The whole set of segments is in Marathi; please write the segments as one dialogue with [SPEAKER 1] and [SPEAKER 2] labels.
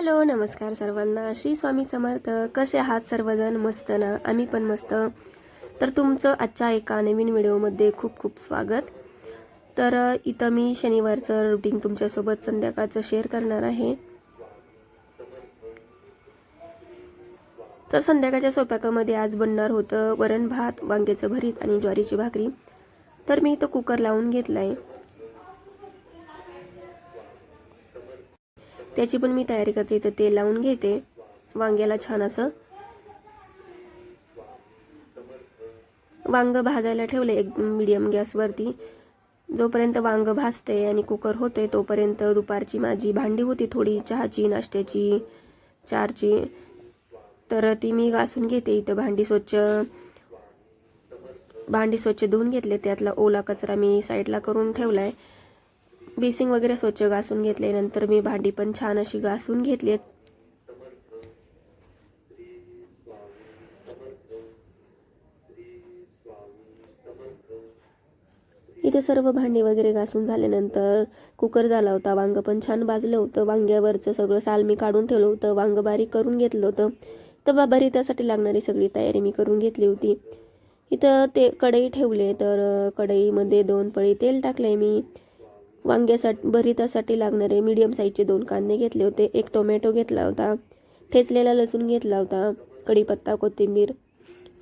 [SPEAKER 1] हॅलो नमस्कार सर्वांना. श्री स्वामी समर्थ कसे आहात सर्वजण? मस्त ना? आम्ही पण मस्त. तर तुमचं आजच्या एका नवीन व्हिडिओमध्ये खूप खूप स्वागत. तर इथं मी शनिवारचं रुटीन तुमच्यासोबत संध्याकाळचं शेअर करणार आहे. तर संध्याकाळच्या स्वयंपाकामध्ये आज बनणार होतं वरण भात वांग्याचं भरीत आणि ज्वारीची भाकरी. तर मी इथं कुकर लावून घेतला आहे त्याची पण मी तयारी करते. इथं तेल लावून घेते. वांग्याला छान असं वांग भाजायला ठेवले एक मिडियम गॅसवरती जोपर्यंत वांग भाजते आणि कुकर होते तोपर्यंत दुपारची माझी भांडी होती थोडी. चहाची नाश्त्याची चारची. तर ती मी घासून घेते. इथं भांडी स्वच्छ भांडी स्वच्छ धुवून घेतले. त्यातला ओला कचरा मी साईडला करून ठेवला आहे बेसिंग वगैरे स्वच्छ घासून घेतले नंतर मी भांडी पण छान अशी घासून घेतली इथे सर्व भांडी वगैरे घासून झाल्यानंतर कुकर झाला होता वांग पण छान भाजलं होतं वांग्यावरचं सगळं साल मी काढून ठेवलं होतं वांग बारीक करून घेतलं होतं. तर त्यासाठी लागणारी सगळी तयारी मी करून घेतली होती. इथं ते कढई ठेवले तर कढईमध्ये दोन पळी तेल टाकले मी. वांग्यासाठी भरितासाठी लागणारे मीडियम साईजचे दोन कांदे घेतले होते. एक टोमॅटो घेतला होता. ठेचलेला लसूण घेतला होता. कढीपत्ता कोथिंबीर.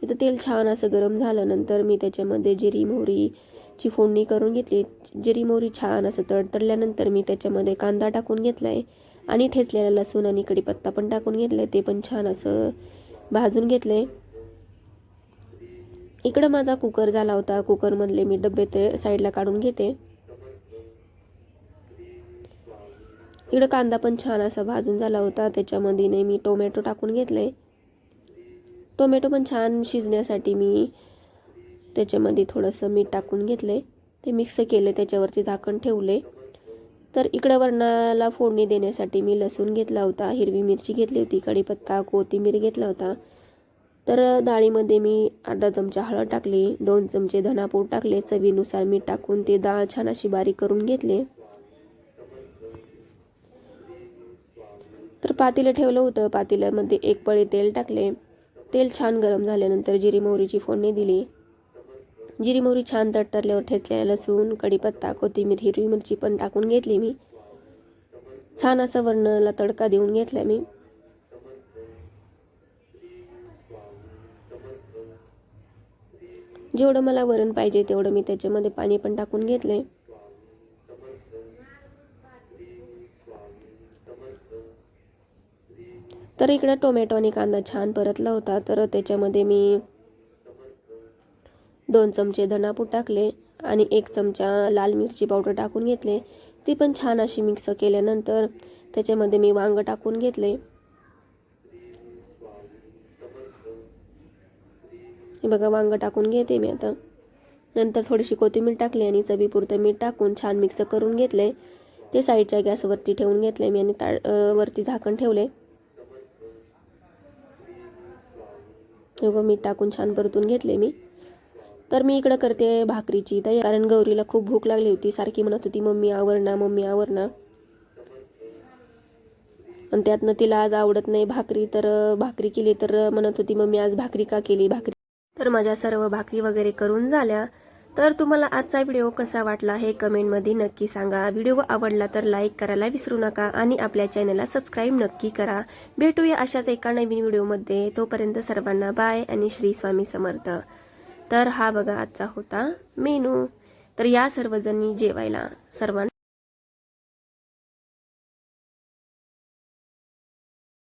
[SPEAKER 1] इथं तेल छान असं गरम झाल्यानंतर मी त्याच्यामध्ये जिरी मोहरीची फोडणी करून घेतली. जिरी मोहरी छान असं तडतडल्यानंतर मी त्याच्यामध्ये कांदा टाकून घेतला आहे आणि ठेचलेला लसूण आणि कढीपत्ता पण टाकून घेतलं ते पण छान असं भाजून घेतले इकडं माझा कुकर झाला होता. कुकरमधले मी डबे ते साईडला काढून घेते. इकडं कांदा पण छान असा भाजून झाला होता. त्याच्यामध्ये नाही मी टोमॅटो टाकून घेतले. टोमॅटो पण छान शिजण्यासाठी मी त्याच्यामध्ये थोडंसं मीठ टाकून घेतले. ते मिक्स केले त्याच्यावरती झाकण ठेवले. तर इकडं वरणाला फोडणी देण्यासाठी मी लसूण घेतला होता हिरवी मिरची घेतली होती कढीपत्ता कोथिंबीर घेतला होता. तर डाळीमध्ये मी अर्धा चमचा हळद टाकली दोन चमचे धनापूड टाकले चवीनुसार मीठ टाकून ते डाळ छान अशी बारीक करून घेतले. तर पातेलं ठेवलं होतं. पातेल्यामध्ये एक पळी तेल टाकले. तेल छान गरम झाल्यानंतर जिरी मोहरीची फोडणी दिली. जिरी मोहरी छान तडतडल्यावर ठेचलेला लसूण कढीपत्ता कोथिंबीर हिरवी मिरची पण टाकून घेतली मी. छान असं वरणाला तडका देऊन घेतला मी. जेवढं मला वरण पाहिजे तेवढं मी त्याच्यामध्ये पाणी पण टाकून घेतले तर इकडं टोमॅटो आणि कांदा छान परतला होता. तर त्याच्यामध्ये मी दोन चमचे धनापूड टाकले आणि एक चमचा लाल मिरची पावडर टाकून घेतले. ती पण छान अशी मिक्स केल्यानंतर त्याच्यामध्ये मी वांग टाकून घेतले. बघा वांग टाकून घेते मी आता. नंतर थोडीशी कोथिंबीर टाकली आणि चवीपुरतं मीठ टाकून छान मिक्स करून घेतले. ते साईडच्या गॅसवरती ठेवून घेतले मी आणि ता वरती झाकण ठेवले. मीठ टाकून छान परतून घेतले मी. तर मी इकडं करते भाकरीची तयारी. कारण गौरीला खूप भूक लागली होती. सारखी म्हणत होती मम्मी आवरणा मम्मी आवरणा. आणि त्यातनं तिला आज आवडत नाही भाकरी तर भाकरी केली तर म्हणत होती मम्मी आज भाकरी का केली? भाकरी. तर माझ्या सर्व भाकरी वगैरे करून झाल्या. तर तुम्हाला आजचा व्हिडिओ कसा वाटला हे कमेंटमध्ये नक्की सांगा. व्हिडिओ आवडला तर लाईक करायला विसरू नका आणि आपल्या चॅनलला सबस्क्राईब नक्की करा. भेटूया अशाच एका नवीन व्हिडिओमध्ये. तोपर्यंत सर्वांना बाय आणि श्री स्वामी समर्थ. तर हा बघा आजचा होता मेनू. तर या सर्वजणी जेवायला. सर्वांना